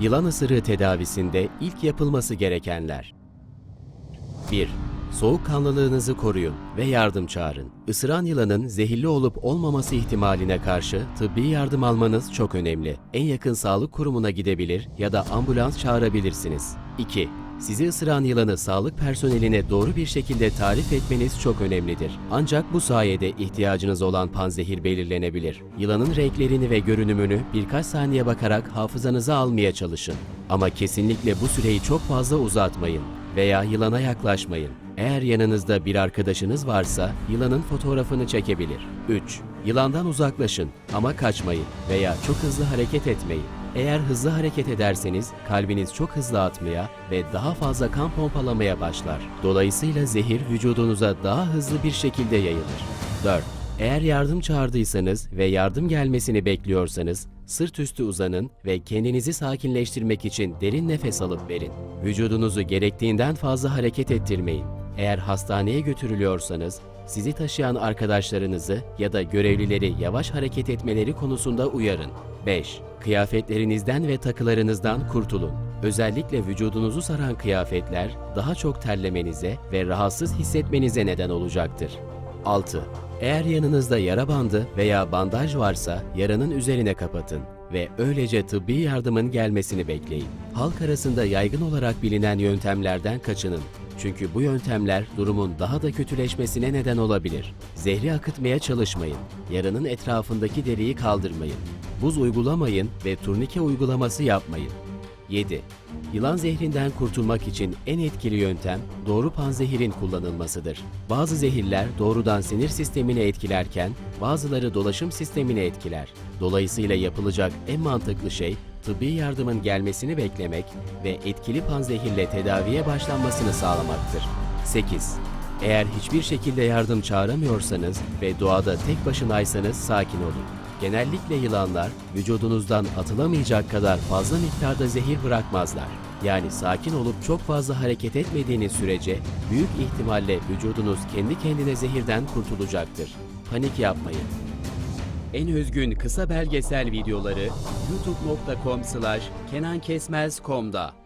Yılan ısırığı tedavisinde ilk yapılması gerekenler. 1. Soğukkanlılığınızı koruyun ve yardım çağırın. Isıran yılanın zehirli olup olmaması ihtimaline karşı tıbbi yardım almanız çok önemli. En yakın sağlık kurumuna gidebilir ya da ambulans çağırabilirsiniz. 2. Sizi ısıran yılanı sağlık personeline doğru bir şekilde tarif etmeniz çok önemlidir. Ancak bu sayede ihtiyacınız olan panzehir belirlenebilir. Yılanın renklerini ve görünümünü birkaç saniye bakarak hafızanıza almaya çalışın. Ama kesinlikle bu süreyi çok fazla uzatmayın veya yılana yaklaşmayın. Eğer yanınızda bir arkadaşınız varsa yılanın fotoğrafını çekebilir. 3. Yılandan uzaklaşın ama kaçmayın veya çok hızlı hareket etmeyin. Eğer hızlı hareket ederseniz kalbiniz çok hızlı atmaya ve daha fazla kan pompalamaya başlar. Dolayısıyla zehir vücudunuza daha hızlı bir şekilde yayılır. 4. Eğer yardım çağırdıysanız ve yardım gelmesini bekliyorsanız sırt üstü uzanın ve kendinizi sakinleştirmek için derin nefes alıp verin. Vücudunuzu gerektiğinden fazla hareket ettirmeyin. Eğer hastaneye götürülüyorsanız sizi taşıyan arkadaşlarınızı ya da görevlileri yavaş hareket etmeleri konusunda uyarın. 5. Kıyafetlerinizden ve takılarınızdan kurtulun. Özellikle vücudunuzu saran kıyafetler daha çok terlemenize ve rahatsız hissetmenize neden olacaktır. 6. Eğer yanınızda yara bandı veya bandaj varsa yaranın üzerine kapatın ve öylece tıbbi yardımın gelmesini bekleyin. Halk arasında yaygın olarak bilinen yöntemlerden kaçının. Çünkü bu yöntemler durumun daha da kötüleşmesine neden olabilir. Zehri akıtmaya çalışmayın. Yaranın etrafındaki deriyi kaldırmayın. Buz uygulamayın ve turnike uygulaması yapmayın. 7. Yılan zehrinden kurtulmak için en etkili yöntem doğru panzehirin kullanılmasıdır. Bazı zehirler doğrudan sinir sistemini etkilerken bazıları dolaşım sistemini etkiler. Dolayısıyla yapılacak en mantıklı şey tıbbi yardımın gelmesini beklemek ve etkili panzehirle tedaviye başlanmasını sağlamaktır. 8. Eğer hiçbir şekilde yardım çağıramıyorsanız ve doğada tek başınaysanız sakin olun. Genellikle yılanlar vücudunuzdan atılamayacak kadar fazla miktarda zehir bırakmazlar. Yani sakin olup çok fazla hareket etmediğiniz sürece büyük ihtimalle vücudunuz kendi kendine zehirden kurtulacaktır. Panik yapmayın. En özgün kısa belgesel videoları youtube.com/kenankesmez.com'da.